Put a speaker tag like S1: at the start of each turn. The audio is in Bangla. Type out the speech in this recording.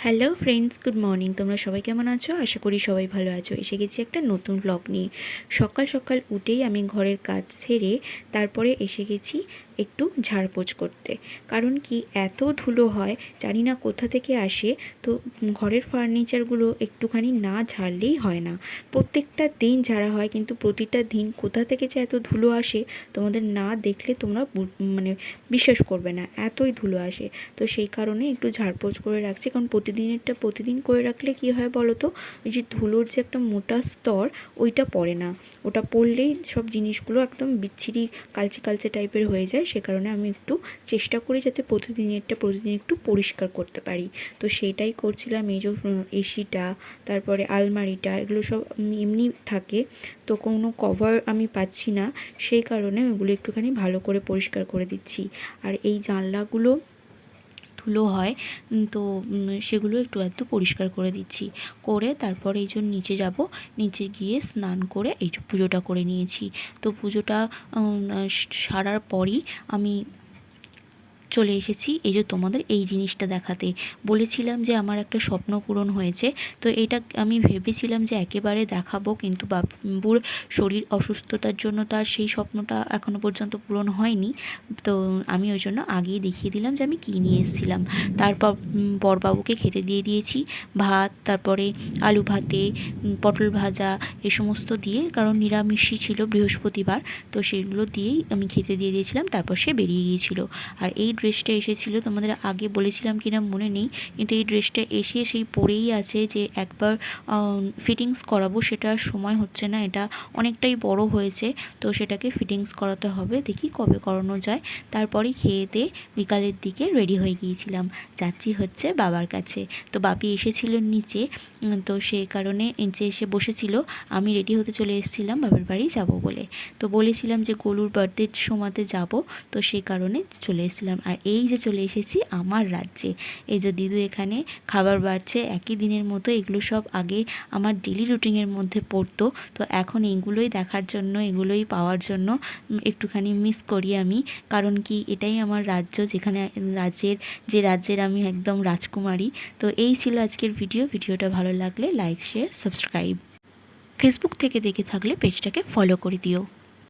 S1: হ্যালো ফ্রেন্ডস গুড মর্নিং তোমরা সবাই কেমন আছো? আশা করি সবাই ভালো আছো। এসে গেছি একটা নতুন ব্লগ নিয়ে। সকাল সকাল উঠেই আমি ঘরের কাজ সেরে তারপরে এসে গেছি একটু ঝাড়পোছ করতে। কারণ কি এত ধুলো হয়, জানি না কোথা থেকে আসে, তো ঘরের ফার্নিচারগুলো একটুখানি না ঝাড়লেই হয় না। প্রত্যেকটা দিন ঝাড়া হয়, কিন্তু প্রতিটা দিন কোথা থেকে যে এত ধুলো আসে, তোমাদের না দেখলে তোমরা মানে বিশ্বাস করবে না, এতই ধুলো আসে। তো সেই কারণে একটু ঝাড়পোছ করে রাখছি, কারণ প্রতিদিনেরটা, প্রতিদিন করে রাখলে কি হয় বলো তো, ওই যে ধুলোর যে একটা মোটা স্তর, ওইটা পড়ে না। ওটা পড়লেই সব জিনিসগুলো একদম বিচ্ছিরি, কালচে কালচে টাইপের হয়ে যায় সে কারণে আমি একটু চেষ্টা করি যাতে প্রতিদিনেরটা প্রতিদিন একটু পরিষ্কার করতে পারি। তো সেটাই করছিলাম, এই যে এসিটা, তারপরে আলমারিটা, এগুলো সব এমনি থাকে। তো কোনো কভার আমি পাচ্ছি না, সেই কারণে ওগুলো একটুখানি ভালো করে পরিষ্কার করে দিচ্ছি। আর এই জানলাগুলো ধুলো হয় তো সেগুলো একটু একটু পরিষ্কার করে দিচ্ছি। করে তারপরে এই জন্য নিচে যাব, নিচে গিয়ে স্নান করে এই পুজোটা করে নিয়েছি। তো পুজোটা সারার পরই আমি চলে এসেছি। এই যে তোমাদের এই জিনিসটা দেখাতে। বলেছিলাম যে আমার একটা স্বপ্ন পূরণ হয়েছে। তো এটা আমি ভেবেছিলাম যে একেবারে দেখাবো কিন্তু বাবুর শরীর অসুস্থতার জন্য তার সেই স্বপ্নটা এখনও পর্যন্ত পূরণ হয়নি। তো আমি ওই জন্য আগেই দেখিয়ে দিলাম যে আমি কী নিয়ে এসেছিলাম। তারপর বরবাবুকে খেতে দিয়ে দিয়েছি। ভাত, তারপরে আলু ভাতে পটল ভাজা, এ সমস্ত দিয়ে, কারণ নিরামিষই ছিল বৃহস্পতিবার। তো সেগুলো দিয়েই আমি খেতে দিয়ে দিয়েছিলাম। তারপর সে বেরিয়ে গিয়েছিল। আর এই ড্রেসটা এসেছিল, তোমাদের আগে বলেছিলাম কি না মনে নেই, কিন্তু এই ড্রেসটা এসে সেই পরেই আছে যে একবার ফিটিংস করাবো সেটা সময় হচ্ছে না, এটা অনেকটাই বড় হয়েছে, তো সেটাকে ফিটিংস করাতে হবে, দেখি কবে করানো যায়, তারপরেই খেয়ে দিয়ে বিকালের দিকে রেডি হয়ে গিয়েছিলাম, যাচ্ছি হচ্ছে বাবার কাছে, তো বাপি এসেছিল নিচে, তো সেই কারণে নিচে এসে বসেছিল, আমি রেডি হতে চলে এসেছিলাম বাবার বাড়ি যাব বলে, তো বলেছিলাম যে গলুর বার্থডের সময়তে যাব, তো সেই কারণে চলে এসেছিলাম আর এই যে চলে এসেছি আমার রাজ্যে। এই যে দিদু এখানে খাবার বাড়ছে, একই দিনের মতো এগুলো সব আগে আমার ডেলি রুটিনের মধ্যে পড়তো। তো এখন এগুলোই দেখার জন্য, এগুলোই পাওয়ার জন্য একটুখানি মিস করি আমি। কারণ কি, এটাই আমার রাজ্য যেখানে, রাজ্যের, যে রাজ্যের আমি একদম রাজকুমারী। তো এই ছিল আজকের ভিডিও ভিডিওটা ভালো লাগলে লাইক শেয়ার সাবস্ক্রাইব ফেসবুক থেকে দেখে থাকলে পেজটাকে ফলো করে দিও।